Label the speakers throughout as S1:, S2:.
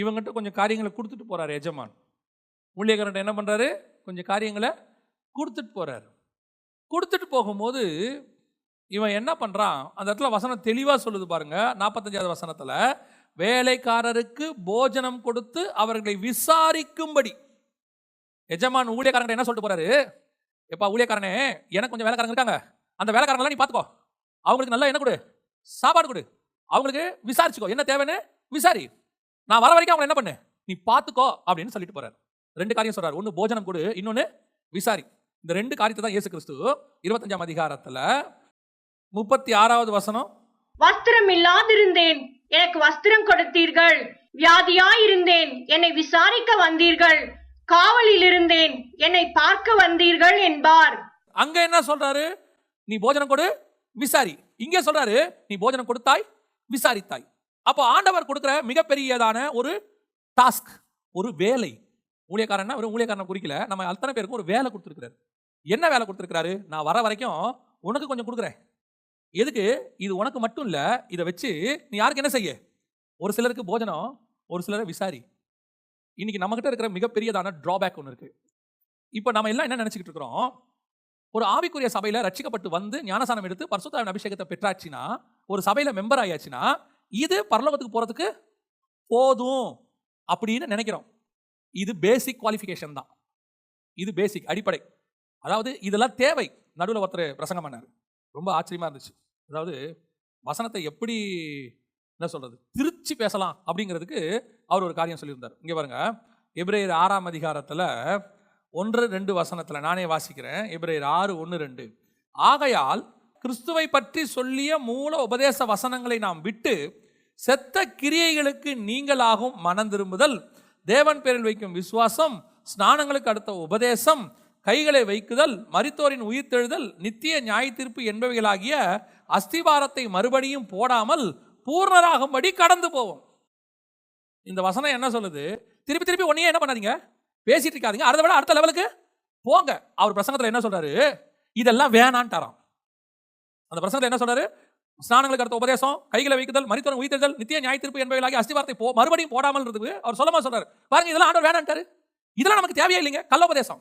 S1: இவங்கிட்ட கொஞ்சம் காரியங்களை கொடுத்துட்டு போகிறார் எஜமான். ஊழியக்காரன் என்ன பண்ணுறாரு கொஞ்சம் காரியங்களை கொடுத்துட்டு போகிறார் கொடுத்துட்டு போகும்போது இவன் என்ன பண்ணுறான் அந்த இடத்துல வசனம் தெளிவாக சொல்லுது பாருங்கள் நாற்பத்தஞ்சாவது வசனத்தில் வேலைக்காரருக்கு போஜனம் கொடுத்து அவர்களை விசாரிக்கும்படி. எஜமான் ஊழியக்காரன் என்ன சொல்லிட்டு போறாரு? எப்பா ஊழியக்காரனே எனக்கு கொஞ்சம் வேலைக்காரங்க இருக்காங்க. அந்த வேலைக்காரங்களாம் நீ பார்த்துக்கோ அவங்களுக்கு நல்லா என்ன கொடு சாப்பாடு கொடு. அவங்களுக்கு விசாரிச்சுக்கோ. என்ன தேவைன்னு? விசாரி. நான் வர வரைக்கும் அவங்க என்ன பண்ணு? நீ பார்த்துக்கோ அப்படின்னு சொல்லிட்டு போறாரு. ரெண்டு காரியம் சொல்றாரு. ஒன்று போஜனம் கொடு இன்னொன்று விசாரி. இந்த ரெண்டு காரியத்தை தான் இயேசு கிறிஸ்து இருபத்தஞ்சாம் அதிகாரத்துல முப்பத்தி ஆறாவது வசனம்.
S2: வஸ்திரம் இல்லாதிருந்தேன் எனக்கு வஸ்திரம் கொடுத்தீர்கள். வியாதியாயிருந்தேன் என்னை விசாரிக்க வந்தீர்கள். காவலில் இருந்தேன் என்னை பார்க்க வந்தீர்கள் என்பார்.
S1: அங்க என்ன சொல்றாரு? நீ போஜனம் கொடு விசாரி. இங்கே சொல்றாரு நீ போஜனம் கொடுத்தாய் விசாரித்தாய். அப்போ ஆண்டவர் கொடுக்குற மிகப்பெரியதான ஒரு டாஸ்க் ஒரு வேலை. ஊழியக்காரன்னா ஒரு ஊழியக்காரனை குறிக்கல. நம்ம அத்தனை பேருக்கும் ஒரு வேலை கொடுத்துருக்காரு என்ன வேலை கொடுத்துருக்காரு நான் வர வரைக்கும் உனக்கு கொஞ்சம் கொடுக்குறேன். எதுக்கு? இது உனக்கு மட்டும் இல்லை இதை வச்சு நீ யாருக்கு என்ன செய்ய? ஒரு சிலருக்கு போஜனம் ஒரு சிலரை விசாரி. இன்னைக்கு நம்மகிட்ட இருக்கிற மிகப்பெரியதான ட்ராபேக் ஒன்று இருக்கு. இப்போ நம்ம எல்லாம் என்ன நினச்சிக்கிட்டு இருக்கிறோம்? ஒரு ஆவிக்குரிய சபையில் ரட்சிக்கப்பட்டு வந்து ஞானசானம் எடுத்து பரிசுத்தாவின் அபிஷேகத்தை பெற்றாச்சுன்னா ஒரு சபையில் மெம்பர் ஆயாச்சுன்னா இது பரலோகத்துக்கு போகிறதுக்கு போதும் அப்படின்னு நினைக்கிறோம். இது பேசிக் குவாலிஃபிகேஷன் தான். இது பேசிக் அடிப்படை. அதாவது இதெல்லாம் தேவை. நடுவில் ஒருத்தர் பிரசங்கம் பண்ணார். ரொம்ப ஆச்சரியமா இருந்துச்சு. அதாவது வசனத்தை எப்படி என்ன சொல்கிறது திருச்சி பேசலாம் அப்படிங்கிறதுக்கு அவர் ஒரு காரியம் சொல்லியிருந்தார். இங்கே பாருங்க. எபிரேயர் ஆறாம் அதிகாரத்தில் ஒன்று ரெண்டு வசனத்தில் நானே வாசிக்கிறேன். எபிரேயர் ஆறு ஒன்று ரெண்டு. ஆகையால் கிறிஸ்துவை பற்றி சொல்லிய மூல உபதேச வசனங்களை நாம் விட்டு செத்த கிரியைகளுக்கு நீங்களாகும் மனம் திரும்புதல். தேவன் பேரில் வைக்கும் விசுவாசம் ஸ்நானங்களுக்கு அடுத்த உபதேசம் கைகளை வைக்குதல் மரித்தோரின் உயிர்த்தெழுதல் நித்திய நியாய தீர்ப்பு என்பவைகளாகிய அஸ்திவாரத்தை மறுபடியும் போடாமல் பூர்ணராகும்படி கடந்து போவோம். இந்த வசனம் என்ன சொல்லுது? திருப்பி திருப்பி ஒன்றையே என்ன பண்ணாதீங்க? பேசிட்டு இருக்காதீங்க. அதை விட அடுத்த லெவலுக்கு போங்க. அவர் பிரசங்கத்தில் என்ன சொல்றாரு? இதெல்லாம் வேணான்ட்டாராம். அந்த பிரசனத்தில் என்ன சொல்றாரு? ஸ்நானங்களுக்கு அடுத்த உபதேசம் கைகளை வைக்குதல் மரித்தவன் உயிர்த்தெழுதல் நித்திய நியாய தீர்ப்பு என்பவைகளாகி அஸ்திவாரத்தை போ மறுபடியும் போடாமல் இருக்கு அவர் சொல்லமா சொல்றாரு. பாருங்க இதெல்லாம் ஆண்டவர் வேணான்ட்டாரு. இதெல்லாம் நமக்கு தேவையே இல்லைங்க. கள்ளோபதேசம்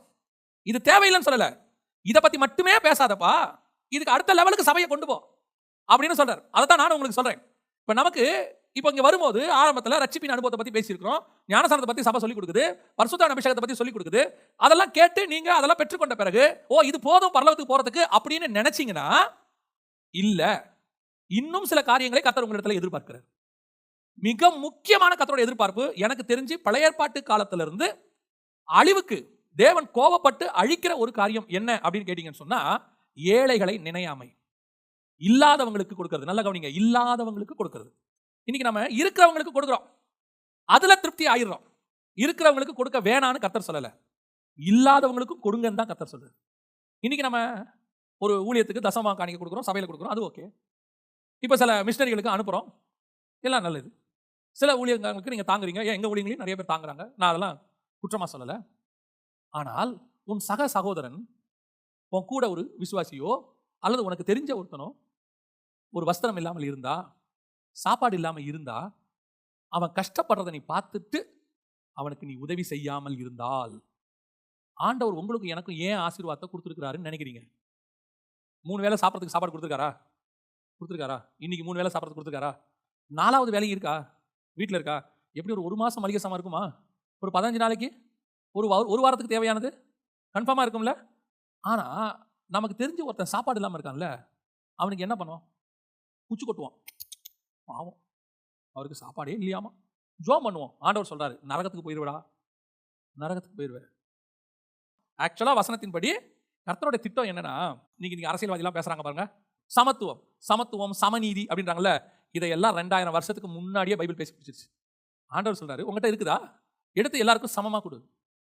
S1: இது தேவையில்லைன்னு சொல்லல. இதை பத்தி மட்டுமே பேசாதப்பா. இதுக்கு அடுத்த லெவலுக்கு சபையை கொண்டு போ. அப்படின்னு சொல்றாரு. அதை தான் நான் உங்களுக்கு சொல்றேன். இப்போ நமக்கு இப்போ இங்கே வரும்போது ஆரம்பத்தில் ரட்சிப்பின் அனுபவத்தை பற்றி பேசியிருக்கிறோம். ஞானசானத்தை பற்றி சபை சொல்லி கொடுக்குது. பரிசுத்த அபிஷேகத்தை பற்றி சொல்லி கொடுக்குது. அதெல்லாம் கேட்டு நீங்கள் அதெல்லாம் பெற்றுக்கொண்ட பிறகு ஓ இது போதும் பரலவத்துக்கு போகிறதுக்கு அப்படின்னு நினச்சிங்கன்னா இல்லை. இன்னும் சில காரியங்களை கத்தர் உங்களிடத்தில் எதிர்பார்க்கிறார். மிக முக்கியமான கத்தரோட எதிர்பார்ப்பு எனக்கு தெரிஞ்சு பழைய ஏற்பாட்டு அழிவுக்கு தேவன் கோபப்பட்டு அழிக்கிற ஒரு காரியம் என்ன அப்படின்னு கேட்டீங்கன்னு சொன்னா ஏழைகளை நினையாமை. இல்லாதவங்களுக்கு கொடுக்கறது. நல்ல கவனிங்க. இல்லாதவங்களுக்கு கொடுக்கறது. இன்னைக்கு நம்ம இருக்கிறவங்களுக்கு கொடுக்குறோம். அதுல திருப்தி ஆயிடுறோம். இருக்கிறவங்களுக்கு கொடுக்க வேணான்னு கத்தர் சொல்லலை. இல்லாதவங்களுக்கும் கொடுங்கன்னு தான் கத்தர் சொல்லுது இன்னைக்கு நம்ம ஒரு ஊழியத்துக்கு தசமா காணிக்க கொடுக்குறோம் சபையில் கொடுக்குறோம் அது ஓகே. இப்போ சில மிஷினரிகளுக்கு அனுப்புகிறோம் எல்லாம் நல்லது. சில ஊழியர்களுக்கு நீங்கள் தாங்குறீங்க. ஏன் ஊழியங்களையும் நிறைய பேர் தாங்குறாங்க. நான் அதெல்லாம் குற்றமாக சொல்லலை. ஆனால் உன் சக சகோதரன் உன் கூட ஒரு விசுவாசியோ அல்லது உனக்கு தெரிஞ்ச ஒருத்தனோ ஒரு வஸ்திரம் இல்லாமல் இருந்தா சாப்பாடு இல்லாமல் இருந்தா அவன் கஷ்டப்படுறதை நீ பார்த்துட்டு அவனுக்கு நீ உதவி செய்யாமல் இருந்தால் ஆண்டவர் உங்களுக்கு எனக்கும் ஏன் ஆசீர்வாதத்தை கொடுத்துருக்கிறாருன்னு நினைக்கிறீங்க? மூணு வேளை சாப்பிட்றதுக்கு சாப்பாடு கொடுத்துருக்காரா? கொடுத்துருக்காரா? இன்னைக்கு மூணு வேளை சாப்பிட்றதுக்கு கொடுத்துருக்காரா? நாலாவது வேலை இருக்கா? வீட்டில் இருக்கா? எப்படி ஒரு ஒரு மாதம் மளிகை சாமான் இருக்குமா? ஒரு பதினஞ்சு நாளைக்கு? ஒரு ஒரு வாரத்துக்கு தேவையானது? கன்ஃபார்மாக இருக்கும்ல? ஆனால் நமக்கு தெரிஞ்ச ஒருத்தன் சாப்பாடு இல்லாமல் இருக்கான்ல அவனுக்கு என்ன பண்ணுவான்? குச்சி கொட்டுவான். பாவம். அவருக்கு சாப்பாடே இல்லையாமா? ஜோம் பண்ணுவோம் ஆண்டவர் சொல்கிறாரு நரகத்துக்கு போயிடுவடா நரகத்துக்கு போயிடுவேன் ஆக்சுவலாக வசனத்தின்படி கர்த்தருடைய திட்டம் என்னன்னா இன்னைக்கு நீங்க அரசியல்வாதிலாம் பேசுறாங்க பாருங்க. சமத்துவம் சமத்துவம் சமநீதி அப்படின்றாங்கல்ல இதையெல்லாம் ரெண்டாயிரம் வருஷத்துக்கு முன்னாடியே பைபிள் பேசி பிடிச்சிருச்சு ஆண்டவர் சொல்றாரு உங்ககிட்ட இருக்குதா? எடுத்து எல்லாருக்கும் சமமா கொடு.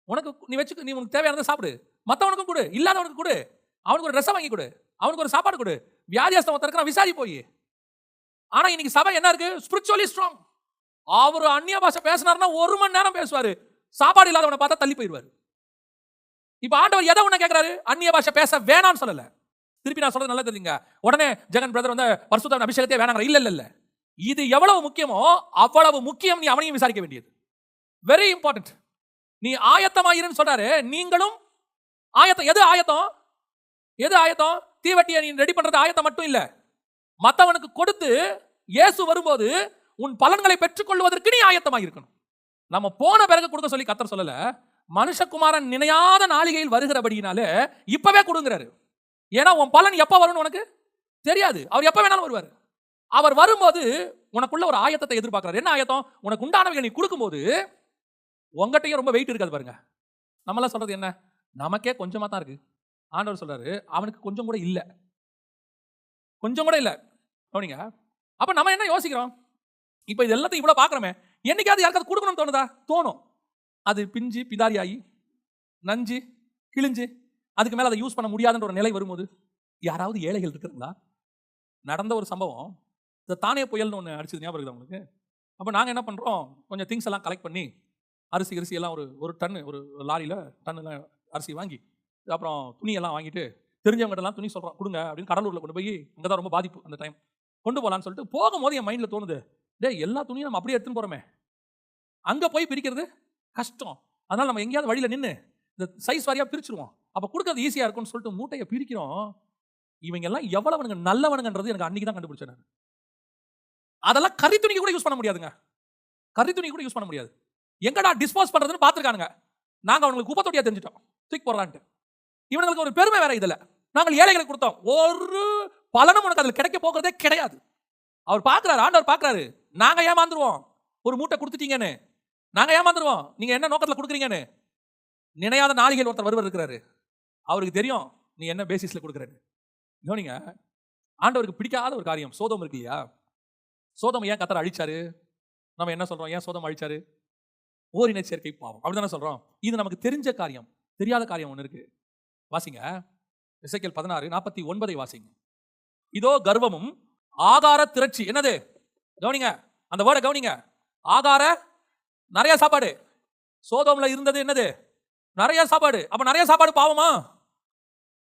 S1: உனக்கு நீ வச்சுக்க நீ உனக்கு தேவையானதை சாப்பிடு. மற்றவனுக்கும் கொடு இல்லாதவனுக்கு கொடு. அவனுக்கு ஒரு ட்ரெஸ்ஸை வாங்கி கொடு. அவனுக்கு ஒரு சாப்பாடு கொடு. வியாதியாஸ்தம் ஒருத்தருக்கு நான் விசாரி போய். ஆனா இன்னைக்கு சபை என்ன இருக்கு? ஸ்பிரிச்சுவலி ஸ்ட்ராங் அவர் அந்நிய பாஷை பேசினார்னா ஒரு மணி நேரம் பேசுவார். சாப்பாடு இல்லாதவனை பார்த்தா தள்ளி போயிடுவார். இப்போ ஆண்டவர் எதை ஒன்று கேட்குறாரு அந்நிய பாஷை பேச வேணாம்னு சொல்லலை. திருப்பி நான் சொல்றது நல்லா தெரியுங்க உடனே ஜெகன் பிரதர் வந்து பரிசுத்த அபிஷேகத்தை வேணாங்க இல்லை இல்லை இது எவ்வளவு முக்கியமோ அவ்வளவு முக்கியம் நீ அவனையும் விசாரிக்க வேண்டியது. வெரி இம்பார்ட்டன்ட் நீ ஆயத்தமாயிருன்னு சொல்றாரு. நீங்களும் ஆயத்தம். எது ஆயத்தம்? எது ஆயத்தம்? தீவட்டியை நீ ரெடி பண்றது ஆயத்தம் மட்டும் இல்லை. மற்றவனுக்கு கொடுத்து இயேசு வரும்போது உன் பலன்களை பெற்றுக்கொள்வதற்கு நீ ஆயத்தமாக இருக்கணும். நம்ம போன பிறகு கொடுக்க சொல்லி கத்தர் சொல்லலை. மனுஷகுமாரன் நினையாத நாளிகையில் வருகிறபடினாலே இப்பவே கொடுங்கிறாரு. ஏன்னா உன் பலன் எப்போ வரும்னு உனக்கு தெரியாது. அவர் எப்போ வேணாலும் வருவார். அவர் வரும்போது உனக்குள்ள ஒரு ஆயத்தத்தை எதிர்பார்க்குறாரு. என்ன ஆயத்தம்? உனக்கு உண்டானவைகள் நீ கொடுக்கும்போது உங்ககிட்டயும் ரொம்ப வெயிட் இருக்காது பாருங்க. நம்மளாம் சொல்றது என்ன? நமக்கே கொஞ்சமாக தான் இருக்கு. ஆண்டவர் சொல்றாரு அவனுக்கு கொஞ்சம் கூட இல்லை. கொஞ்சம் கூட இல்லை. கவனிங்க. அப்போ நம்ம என்ன யோசிக்கிறோம்? இப்போ இது எல்லாத்தையும் இவ்வளோ பார்க்குறோமே. என்னைக்காவது யாருக்காவது கொடுக்கணும்னு தோணுதா? தோணும். அது பிஞ்சு பிதாரியாகி நஞ்சு கிழிஞ்சு அதுக்கு மேலே அதை யூஸ் பண்ண முடியாதுன்ற ஒரு நிலை வரும்போது யாராவது ஏழைகள் இருக்கிறாங்களா? நடந்த ஒரு சம்பவம் இந்த தானே புயல்னு ஒன்று அடிச்சது ஞாபகம் இருக்குது உங்களுக்கு? அப்போ நாங்கள் என்ன பண்ணுறோம் கொஞ்சம் திங்ஸ் எல்லாம் கலெக்ட் பண்ணி அரிசி அரிசி எல்லாம் ஒரு ஒரு டன்னு ஒரு லாரியில் டன்னுலாம் அரிசி வாங்கி அப்புறம் துணியெல்லாம் வாங்கிட்டு தெரிஞ்சவங்ககிட்டலாம் துணி சொல்கிறோம் கொடுங்க அப்படின்னு கடலூரில் கொண்டு போய் அங்கே தான் ரொம்ப பாதிப்பு அந்த டைம் கொண்டு போகலான்னு சொல்லிட்டு போகும்போது என் மைண்டில் தோணுது டே எல்லா துணியும் நம்ம அப்படியே எடுத்துன்னு போகிறோமே அங்கே போய் பிரிக்கிறது கஷ்டம். அதனால் நம்ம எங்கேயாவது வழியில் நின்று இந்த சைஸ் வாரியாக பிரிச்சிருவோம். அப்போ கொடுக்கறது ஈஸியாக இருக்கும்னு சொல்லிட்டு மூட்டையை பிரிக்கிறோம். இவங்க எல்லாம் எவ்வளவனுங்க நல்லவனுங்கன்றது எனக்கு அன்னைக்கு தான் கண்டுபிடிச்சேன் அதெல்லாம் கறி துணிக்கு கூட யூஸ் பண்ண முடியாதுங்க. கறி துணி கூட யூஸ் பண்ண முடியாது. எங்கடா டிஸ்போஸ் பண்றதுன்னு பார்த்துருக்கானுங்க. நாங்க அவங்களுக்கு குப்பை தொட்டியா தெரிஞ்சிட்டோம். தூக்கி போடலான்ட்டு. இவங்களுக்கு ஒரு பெருமை வேற இதுல. நாங்கள் ஏழைகளுக்கு கொடுத்தோம். ஒரு பலனும் உனக்கு அதில் கிடைக்க போகிறதே கிடையாது. அவர் பார்க்குறாரு ஆண்டவர் பார்க்குறாரு. நாங்க ஏமாந்துருவோம். ஒரு மூட்டை கொடுத்துட்டீங்கன்னு. நாங்கள் ஏமாந்துருவோம். நீங்கள் என்ன நோக்கத்தில் கொடுக்குறீங்கன்னு? நினையாத நாளிகள் ஒருத்தர் வருவர் இருக்கிறாரு. அவருக்கு தெரியும் நீ என்ன பேசிஸில் கொடுக்குறாரு கவனிங்க ஆண்டவருக்கு பிடிக்காத ஒரு காரியம். சோதம் இருக்கு இல்லையா? சோதம் ஏன் கத்தரை அழிச்சாரு? நம்ம என்ன சொல்கிறோம் ஏன் சோதம் அழிச்சாரு? ஓரின சேர்க்கை பாவம். அப்படிதானே சொல்கிறோம் இது நமக்கு தெரிஞ்ச காரியம். தெரியாத காரியம் ஒன்று இருக்கு. வாசிங்க. இசைக்கல் பதினாறு நாற்பத்தி ஒன்பதை வாசிங்க. இதோ கர்வமும் ஆகார திரட்சி. என்னது? கவனிங்க. அந்த வேர்டை கவனிங்க. ஆகார நிறைய சாப்பாடு. சோதோம்ல இருந்தது என்னது? நிறைய சாப்பாடு. அப்ப நிறைய சாப்பாடு பாவமா?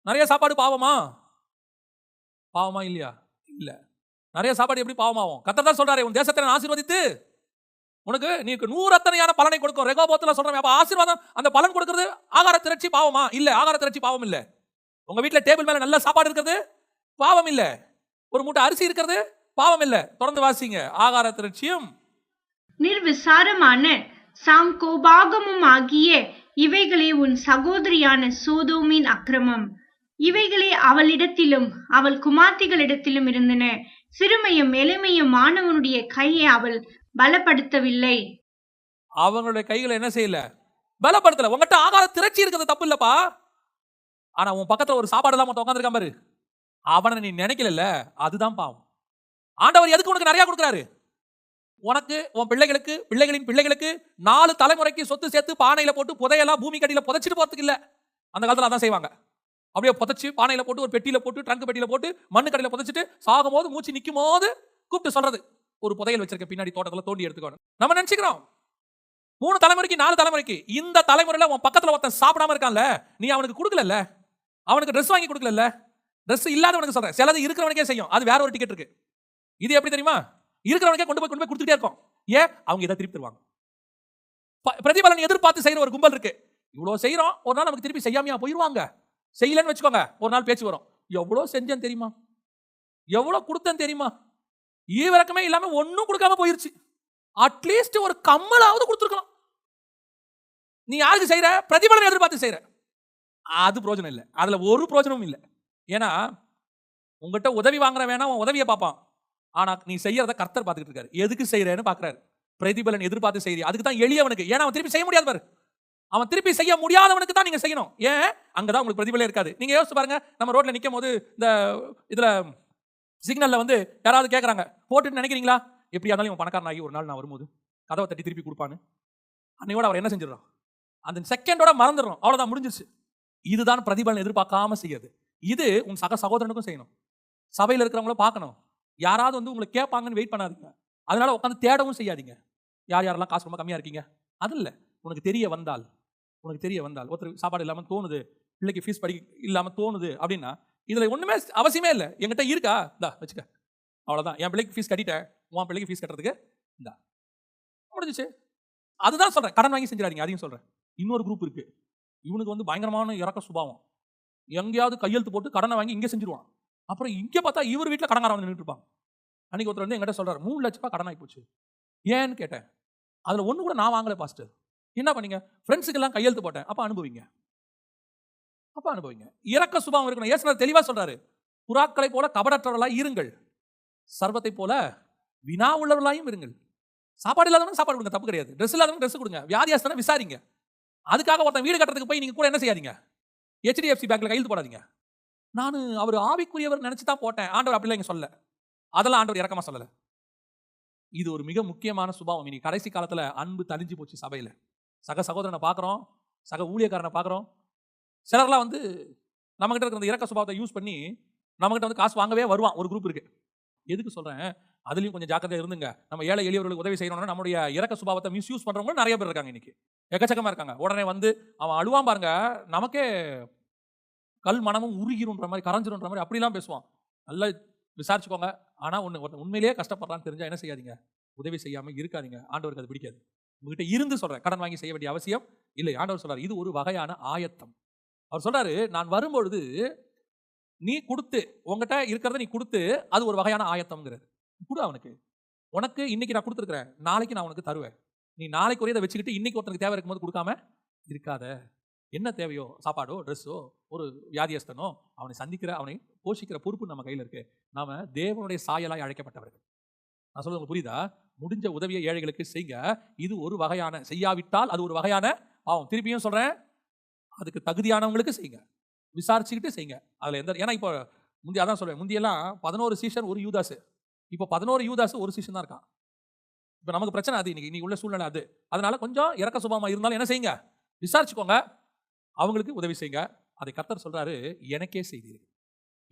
S1: நிறைய சாப்பாடு பாவமா? பாவமா இல்லையா? இல்ல. நிறைய சாப்பாடு எப்படி பாவமாகும்? கத்தர் தான் சொல்றாரு உன் தேசத்தை நான் ஆசீர்வதித்து உனக்கு நீ நூறு அத்தனையான பலனை கொடுக்கும். ரெகோபோத்தில் சொல்றேன் அப்போ ஆசீர்வாதம் அந்த பலன் கொடுக்குறது ஆகார திரட்சி பாவமா? இல்லை ஆகார திரட்சி பாவம் இல்லை. உங்கள் வீட்டில் டேபிள் மேலே நல்ல சாப்பாடு இருக்கிறது? பாவம் இல்லை. ஒரு மூட்டை அரிசி இருக்கிறது? பாவம் இல்லை. தொடர்ந்து வாசிங்க. ஆகார திரட்சியும்
S2: நிர்விசாரமான சாம் கோபாகமும் ஆகிய இவைகளே உன் சகோதரியான சோதோமின் அக்கிரமம். இவைகளே அவளிடத்திலும் அவள் குமார்த்திகளிடத்திலும் இருந்தன. சிறுமையும் எளிமையும் மாணவனுடைய கையை அவள் பலப்படுத்தவில்லை.
S1: அவங்களுடைய கைகளை என்ன செய்யல? பலப்படுத்தல. உங்ககிட்ட ஆகார திரட்சி இருக்கிறது தப்பு இல்லப்பா. ஆனா உன் பக்கத்துல ஒரு சாப்பாடு இல்லாம உட்காந்துருக்கான் பாரு. அவனை நீ நினைக்கல அதுதான் பாவம். ஆண்டவர் எதுக்கு உனக்கு நிறைய கொடுக்குறாரு? உனக்கு உன் பிள்ளைகளுக்கு பிள்ளைகளின் பிள்ளைகளுக்கு நாலு தலைமுறைக்கு சொத்து சேர்த்து பானையில போட்டு புதையெல்லாம் பூமி கடியில புதைச்சிட்டு போறதுக்கு இல்ல. அந்த காலத்துல அதான் செய்வாங்க. அப்படியே புதைச்சு பானையில போட்டு ஒரு பெட்டியில போட்டு ட்ரங்க் பெட்டியில போட்டு மண்ணு கடையில புதைச்சிட்டு சாகும் போது மூச்சு நிற்கும் போது கூப்பிட்டு சொல்றது. ஒரு புதையல் வச்சிருக்க பின்னாடி தோட்டத்துல தோண்டி எடுத்துக்கணும். நம்ம நினைச்சுக்கிறோம். மூணு தலைமுறைக்கு நாலு தலைமுறைக்கு இந்த தலைமுறையில உன் பக்கத்துல ஒருத்தன் சாப்பிடாம இருக்கான்ல நீ அவனுக்கு கொடுக்கல அவனுக்கு ட்ரெஸ் வாங்கி கொடுக்கல ட்ரெஸ் இல்லாதவனுக்கு சொல்றேன். சிலது இருக்கிறவனுக்கே செய்யும். அது வேற ஒரு டிக்கெட் இருக்கு. இது எப்படி தெரியுமா? இருக்கிறவனுக்கே கொண்டு போய் கொண்டு போய் கொடுத்துட்டே இருக்கும். ஏன்? அவங்க இதை திருப்பி தருவாங்க. ப- பிரதிபலன் எதிர்பார்த்து செய்யற ஒரு கும்பல் இருக்கு. இவ்வளோ செய்கிறோம் ஒரு நாள் நமக்கு திருப்பி செய்யாமையா போயிடுவாங்க செய்யலன்னு வச்சுக்கோங்க ஒரு நாள் பேச்சு வரும். எவ்வளோ செஞ்சேன் தெரியுமா? எவ்வளவு கொடுத்தேன் தெரியுமா? ஈவிறக்கமே இல்லாம ஒன்றும் கொடுக்காம போயிருச்சு. அட்லீஸ்ட் ஒரு கம்மலாவது கொடுத்துருக்கலாம். நீ யாருக்கு செய்யற பிரதிபலன் எதிர்பார்த்து செய்யற அது பிரோஜனம் இல்லை. அதுல ஒரு பிரோஜனமும் இல்லை. ஏன்னா உங்கள்கிட்ட உதவி வாங்குற வேணா உன் உதவியை பார்ப்பான். ஆனா நீ செய்யறத கர்த்தர் பார்த்துக்கிட்டு இருக்காரு. எதுக்கு செய்யறேன்னு பார்க்கறாரு. பிரதிபலன் எதிர்பார்த்து செய்யறீ அதுக்கு தான் எளியவனுக்கு ஏன்னா அவன் திருப்பி செய்ய முடியாது பாரு. அவன் திருப்பி செய்ய முடியாதவனுக்கு தான் நீங்க செய்யணும். ஏன்? அங்கதான் உங்களுக்கு பிரதிபலம் இருக்காது. நீங்க யோசிச்சு பாருங்க. நம்ம ரோட்ல நிற்கும் போது இந்த இதுல சிக்னல்ல வந்து யாராவது கேட்கறாங்க போட்டுட்டு நினைக்கிறீங்களா? எப்படியா இருந்தாலும் இவன் பணக்காரன் ஆகி ஒரு நாள் நான் வரும்போது கதவை தட்டி திருப்பி கொடுப்பான்னு. அன்னையோட அவர் என்ன செஞ்சிடறான்? அந்த செகண்டோட மறந்துடுறோம். அவ்வளவுதான் முடிஞ்சிருச்சு. இதுதான் பிரதிபலன் எதிர்பார்க்காம செய்யுது இது உன் சக சகோதரனுக்கும் செய்யணும். சபையில் இருக்கிறவங்கள பார்க்கணும். யாராவது வந்து உங்களை கேட்பாங்கன்னு வெயிட் பண்ணாதீங்க. அதனால உட்காந்து தேடவும் செய்யாதீங்க. யார் யாரெல்லாம் காசு ரொம்ப கம்மியாக இருக்கீங்க? அது இல்லை. உனக்கு தெரிய வந்தால் உனக்கு தெரிய வந்தால் ஒருத்தர் சாப்பாடு இல்லாமல் தோணுது பிள்ளைக்கு ஃபீஸ் படி இல்லாமல் தோணுது அப்படின்னா இதில் ஒன்றுமே அவசியமே இல்லை. என்கிட்ட இருக்கா? இந்தா வச்சுக்க. அவ்வளோதான் என் பிள்ளைக்கு ஃபீஸ் கட்டிட்டேன் உன் பிள்ளைக்கு ஃபீஸ் கட்டுறதுக்கு இந்தா. முடிஞ்சிச்சு. அதுதான் சொல்கிறேன் கடன் வாங்கி செஞ்சிடாதீங்க. அதையும் சொல்கிறேன் இன்னொரு குரூப் இருக்குது இவனுக்கு வந்து பயங்கரமான இறக்க சுபாவம். எங்கேயாவது கையெழுத்து போட்டு கடனை வாங்கி இங்கே செஞ்சிருவான். அப்புறம் இங்கே பார்த்தா இவர் வீட்டில் கடன்காரன் வந்து நின்றுட்டு இருப்பாங்க. அன்னைக்கு ஒருத்தர் வந்து என்கிட்ட சொல்கிறார் மூணு லட்ச ரூபாய் கடன் போச்சு. ஏன்னு கேட்டேன். அதில் ஒன்று கூட நான் வாங்கலை பாஸ்டர் என்ன பண்ணீங்க? ஃப்ரெண்ட்ஸுக்கெல்லாம் கையெழுத்து போட்டேன். அப்போ அனுபவிங்க. அப்போ அனுபவிங்க. இறக்க சுபாவம் இருக்கணும். ஏசுனர் தெளிவாக சொல்கிறாரு புறாக்களை போல கபடற்றவர்களாக இருங்கள். சர்வத்தை போல வினா உள்ளவர்களாயும் இருங்கள். சாப்பாடு இல்லாதவங்க சாப்பாடு கொடுங்க தப்பு கிடையாது. ட்ரெஸ் இல்லாதவங்க ட்ரெஸ் கொடுங்க. வியாதியாசனா விசாரிங்க. அதுக்காக ஒருத்தன் வீடு கட்டுறதுக்கு போய் நீங்கள் கூட என்ன செய்யாதீங்க? ஹெச்டிஎஃப்சி பேங்க்ல கையெழுத்து போடாதீங்க. நான் அவர் ஆவிக்குரியவர் நினச்சி தான் போட்டேன். ஆண்டவர் அப்படிலாம் இங்கே சொல்ல அதெல்லாம் ஆண்டவர் இறக்கமாக சொல்லலை. இது ஒரு மிக முக்கியமான சுபாவம். இன்னைக்கு கடைசி காலத்தில் அன்பு தழிஞ்சு போச்சு சபையில். சக சகோதரனை பார்க்குறோம் சக ஊழியக்காரனை பார்க்குறோம் சிலர்லாம் வந்து நம்மகிட்ட இருக்கிற அந்த இறக்க சுபாவத்தை யூஸ் பண்ணி நம்மகிட்ட வந்து காசு வாங்கவே வருவான். ஒரு குரூப் இருக்கு. எதுக்கு சொல்கிறேன் அதுலேயும் கொஞ்சம் ஜாக்கிரதையாக இருந்துங்க. நம்ம ஏழை எளியவர்களுக்கு உதவி செய்யணும்னா நம்முடைய இறக்க சுபாவத்தை மிஸ் யூஸ் நிறைய பேர் இருக்காங்க இன்னைக்கு. எக்கச்சக்கமாக இருக்காங்க. உடனே வந்து அவன் அழுவான் பாருங்க. நமக்கே கல் மனமும் உருகிருன்ற மாதிரி கரைஞ்சிருன்ற மாதிரி அப்படிலாம் பேசுவான். நல்லா விசாரிச்சுக்கோங்க. ஆனால் ஒன்று ஒருத்தன் உண்மையிலேயே கஷ்டப்படுறான்னு தெரிஞ்சால் என்ன செய்யாதீங்க? உதவி செய்யாமல் இருக்காதீங்க. ஆண்டவருக்கு அது பிடிக்காது. உங்ககிட்ட இருந்து சொல்கிறேன் கடன் வாங்கி செய்ய வேண்டிய அவசியம் இல்லை. ஆண்டவர் சொல்கிறார் இது ஒரு வகையான ஆயத்தம். அவர் சொல்கிறாரு நான் வரும்பொழுது நீ கொடுத்து உங்ககிட்ட இருக்கிறத நீ கொடுத்து அது ஒரு வகையான ஆயத்தம்ங்கிறது கொடு அவனுக்கு. உனக்கு இன்னைக்கு நான் கொடுத்துருக்குறேன். நாளைக்கு நான் உனக்கு தருவேன். நீ நாளைக்கு ஒரே வச்சுக்கிட்டு இன்னைக்கு ஒருத்தனுக்கு தேவை இருக்கும்போது கொடுக்காம இருக்காத. என்ன தேவையோ சாப்பாடோ ட்ரெஸ்ஸோ ஒரு வியாதியஸ்தனோ அவனை சந்திக்கிற அவனை போஷிக்கிற பொறுப்பு நம்ம கையில் இருக்கு. நாம தேவனுடைய சாயலாய் அழைக்கப்பட்டவர்கள். நான் சொல்றது புரியுதா? முடிஞ்ச உதவியை ஏழைகளுக்கு செய்யுங்க இது ஒரு வகையான செய்யாவிட்டால் அது ஒரு வகையான பாவம். திருப்பியும் சொல்றேன் அதுக்கு தகுதியானவங்களுக்கு செய்யுங்க விசாரிச்சுக்கிட்டு செய்யுங்க அதில் எந்த ஏன்னா இப்போ முந்தைய அதான் சொல்றேன் முந்தியெல்லாம் பதினோரு சீசன் ஒரு யூதாஸ் இப்போ பதினோரு யூதாஸ் ஒரு சீசன் தான் இருக்கான். இப்போ நமக்கு பிரச்சனை அது இன்னைக்கு இன்னைக்கு உள்ள சூழ்நிலை அது. அதனால கொஞ்சம் இறக்க சுபமாக இருந்தாலும் என்ன செய்யுங்க? விசாரிச்சுக்கோங்க. அவங்களுக்கு உதவி செய்யுங்க. அதை கர்த்தர் சொல்றாரு எனக்கே செய்தீர்கள்.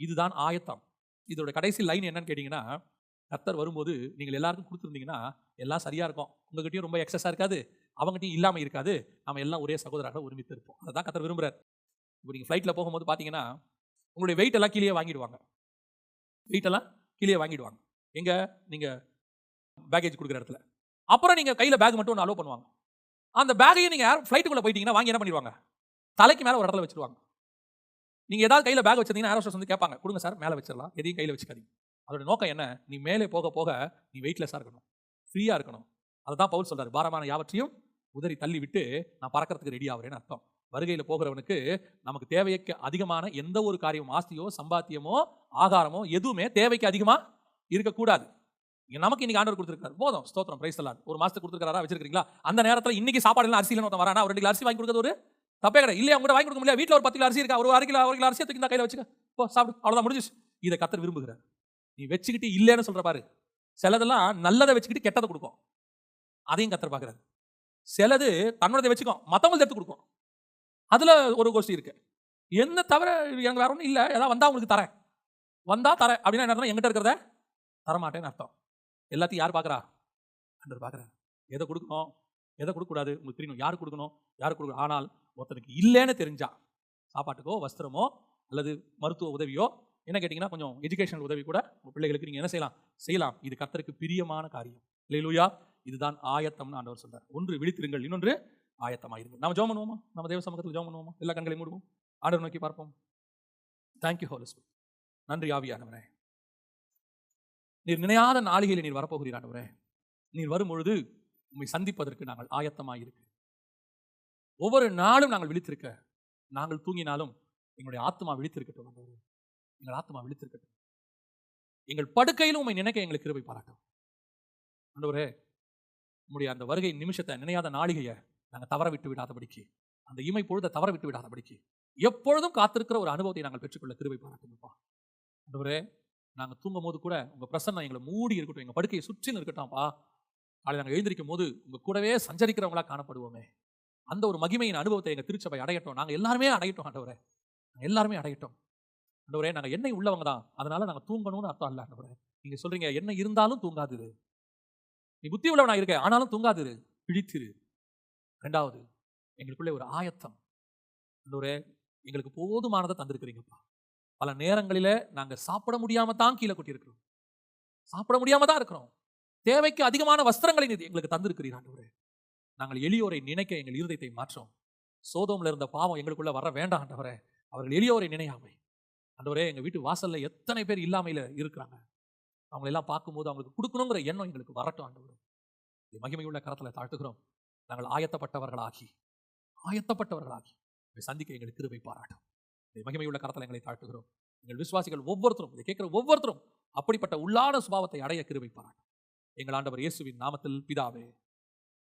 S1: இதுதான் ஆயத்தம். இதோட கடைசி லைன் என்னன்னு கேட்டீங்கன்னா கர்த்தர் வரும்போது நீங்கள் எல்லாருக்கும் கொடுத்துருந்தீங்கன்னா எல்லாம் சரியா இருக்கும். உங்ககிட்டயும் ரொம்ப எக்ஸஸா இருக்காது. அவங்ககிட்டயும் இல்லாமல் இருக்காது. நம்ம எல்லாம் ஒரே சகோதராக ஒருமித்து இருப்போம். அதை தான் கத்தர் விரும்புறார். இப்போ நீங்கள் ஃப்ளைட்டில் போகும்போது பார்த்தீங்கன்னா உங்களுடைய வெயிட் எல்லாம் கீழே வாங்கிடுவாங்க. வெயிட்டெல்லாம் கீழே வாங்கிடுவாங்க. எங்கே? நீங்கள் பேக்கேஜ் கொடுக்குற இடத்துல. அப்புறம் நீங்கள் கையில் பேக் மட்டும் ஒன்று அலோவ் பண்ணுவாங்க. அந்த பேக்கையும் நீங்க ஃப்ளைட்டுக்குள்ளே போயிட்டீங்கன்னா வாங்கி என்ன பண்ணிடுவாங்க? தலைக்கு மேலே ஒரு இடத்துல வச்சுருவாங்க. நீங்க ஏதாவது கையில பேக் வச்சிருந்தீங்கன்னா ஏரோஸ்டர்ஸ் வந்து கேட்பாங்க. கொடுங்க சார் மேலே வச்சிடலாம். எதையும் கையில வச்சுக்காதீங்க. அதோட நோக்கம் என்ன? நீ மேலே போக போக நீ வெயிட்லெஸ்ஸாக இருக்கணும். ஃப்ரீயாக இருக்கணும். அதை தான் பவுல் சொல்றாரு. பாரமான யாவற்றையும் உதறி தள்ளி விட்டு நான் பறக்கிறதுக்கு ரெடி ஆகிறேன்னு அர்த்தம். வருகையில் போகிறவனுக்கு நமக்கு தேவைக்கு அதிகமான எந்த ஒரு காரியமும் ஆஸ்தியோ சம்பாத்தியமோ ஆகாரமோ எதுவுமே தேவைக்கு அதிகமாக இருக்கக்கூடாது. இங்க நமக்கு இன்னைக்கு ஆண்டவர் கொடுத்துருக்காரு. போதும். ஸ்தோத்திரம். பிரைஸ் எல்லாம் ஒரு மாதத்துக்கு கொடுத்துருக்காரா வச்சிருக்கீங்களா அந்த நேரத்தில் இன்னைக்கு சாப்பாடு எல்லாம் அரிசி ஒருத்தன் வரானா? ஒரு ரெண்டு அரிசி வாங்கி கொடுக்கறது ஒரு தப்பே கிடையாது. இல்லையா? அவங்க வாங்கி கொடுக்க முடியல வீட்டில் ஒரு பத்து கிலோ அரிசி இருக்கா? ஒரு அரை கிலோ ஒரு கிலோ அரிசியை தூக்கி இந்த கையில வச்சுக்க. போ சாப்பிடு. அவ்வளோதான் முடிஞ்சிச்சு இதை கத்தர் விரும்புகிற நீ வச்சுக்கிட்டு இல்லைன்னு சொல்கிற பாரு. சிலதெல்லாம் நல்லதை வச்சுக்கிட்டு கெட்டதை கொடுக்கும். அதையும் கத்தர் பார்க்குறாரு. சிலது தன்னோடதை வச்சுக்கும். மற்றவங்களுக்கு எடுத்து கொடுக்கும். அதில் ஒரு கோஷ்டி இருக்கு. என்ன தவிர எனக்கு வேற ஒன்றும் இல்லை. ஏதாவது வந்தால் உங்களுக்கு தரேன். வந்தால் தரேன். அப்படின்னா என்ன அர்த்தம்? இருக்கிறத தரமாட்டேன்னு அர்த்தம். எல்லாத்தையும் யார் பார்க்குறா? ஆண்டவர் பார்க்கறாரு. எதை கொடுக்கணும்? எதை கொடுக்கக்கூடாது? உங்களுக்கு தெரியணும் யார் கொடுக்கணும்? யார் கொடுக்கணும்? ஆனால் ஒருத்தனுக்கு இல்லைன்னு தெரிஞ்சா சாப்பாட்டுக்கோ வஸ்திரமோ அல்லது மருத்துவ உதவியோ என்ன கேட்டிங்கன்னா கொஞ்சம் எஜுகேஷனல் உதவி கூட உங்கள் பிள்ளைகளுக்கு நீங்கள் என்ன செய்யலாம்? செய்யலாம். இது கர்த்தருக்கு பிரியமான காரியம். இல்லையிலூயா இதுதான் ஆயத்தம்னு ஆண்டவர் சொல்றார். ஒன்று விழித்திருங்கள் இன்னொன்று ஆயத்தமாயிருங்கள். நம்ம ஜோம் பண்ணுவோமா? நம்ம தேவ சமூகத்தில் ஜோம் பண்ணுவோமா? எல்லா கண்களையும் மூடுவோம். ஆண்டவர் நோக்கி பார்ப்போம். தேங்க்யூ ஹோலஸ் நன்றி ஆவியானவரே. நீர் நினையாத நாளிகையில் நீர் வரப்போகிறீர் ஆண்டவரே. நீர் வரும் பொழுது உண்மை சந்திப்பதற்கு நாங்கள் ஆயத்தமாக இருக்கிறோம் ஒவ்வொரு நாளும் நாங்கள் விழித்திருக்க நாங்கள் தூங்கினாலும் எங்களுடைய ஆத்மா விழித்திருக்கட்டும் ஆண்டவரே எங்கள் ஆத்மா விழித்திருக்கட்டும். எங்கள் படுக்கையிலும் உண்மை நினைக்க எங்களுக்கு கிருபை பாராட்டும். ஆண்டவரே உங்களுடைய அந்த வருகை நிமிஷத்தை நினையாத நாளிகையை நாங்கள் தவற விட்டு விடாதபடிக்கு அந்த இமை பொழுதை தவற விட்டு விடாதபடிக்கு எப்பொழுதும் காத்திருக்கிற ஒரு அனுபவத்தை நாங்கள் பெற்றுக்கொள்ள கிருபை பாராட்டுங்கப்பா ஆண்டவரே நாங்கள் தூங்கும் போது கூட உங்கள் பிரசன்னம் எங்களை மூடி இருக்கட்டும் எங்கள் படுக்கையை சுற்றி இருக்கட்டும்ப்பா நாளை நாங்கள் எழுந்திருக்கும் போது உங்கள் கூடவே சஞ்சரிக்கிறவங்களா காணப்படுவோமே. அந்த ஒரு மகிமையின் அனுபவத்தை எங்கள் திருச்சபை அடையட்டும். நாங்கள் எல்லாருமே அடையட்டும் ஆண்டவரே. நாங்கள் எல்லாருமே அடையட்டும். ஆண்டவரே நாங்கள் எண்ணெய் உள்ளவங்க தான். அதனால நாங்கள் தூங்கணும்னு அர்த்தம் இல்லை ஆண்டவரே. நீங்கள் சொல்றீங்க என்ன இருந்தாலும் தூங்காது நீ புத்தி உள்ளவனா இருக்க ஆனாலும் தூங்காது பிழித்திரு. ரெண்டாவது எங்களுக்குள்ளே ஒரு ஆயத்தம். ஆண்டவரே எங்களுக்கு போதுமானதை தந்திருக்கிறீங்கப்பா. பல நேரங்களில் நாங்கள் சாப்பிட முடியாம தான் கீழே கொட்டியிருக்கிறோம். சாப்பிட முடியாம தான் இருக்கிறோம். தேவைக்கு அதிகமான வஸ்திரங்களை எங்களுக்கு தந்திருக்கிறீர் ஆண்டவரே. நாங்கள் எளியோரை நினைக்க எங்கள் இருதயத்தை மாற்றோம். சோதோமில் இருந்த பாவம் எங்களுக்குள்ள வர வேண்டாம் ஆண்டவரே. அவர்கள் எளியோரை நினையாமை. ஆண்டவரே எங்கள் வீட்டு வாசல்ல எத்தனை பேர் இல்லாமையில இருக்கிறாங்க. அவங்களெல்லாம் பார்க்கும்போது அவங்களுக்கு கொடுக்கணுங்கிற எண்ணம் எங்களுக்கு வரட்டும் ஆண்டவரும் இது மகிமையுள்ள கரத்தில் தாழ்த்துகிறோம். நாங்கள் ஆயத்தப்பட்டவர்களாகி ஆயத்தப்பட்டவர்களாகி உங்களை சந்திக்க எங்களுக்கு கிருபை பாராட்டும். இந்த மகிமையுள்ள கரத்தில் எங்களை தாழ்த்துகிறோம். எங்கள் விசுவாசிகள் ஒவ்வொருத்தரும் இதை கேட்குற ஒவ்வொருத்தரும் அப்படிப்பட்ட உள்ளான சுபாவத்தை அடைய கிருபை பாராட்டும். எங்கள் ஆண்டவர் இயேசுவின் நாமத்தில் பிதாவே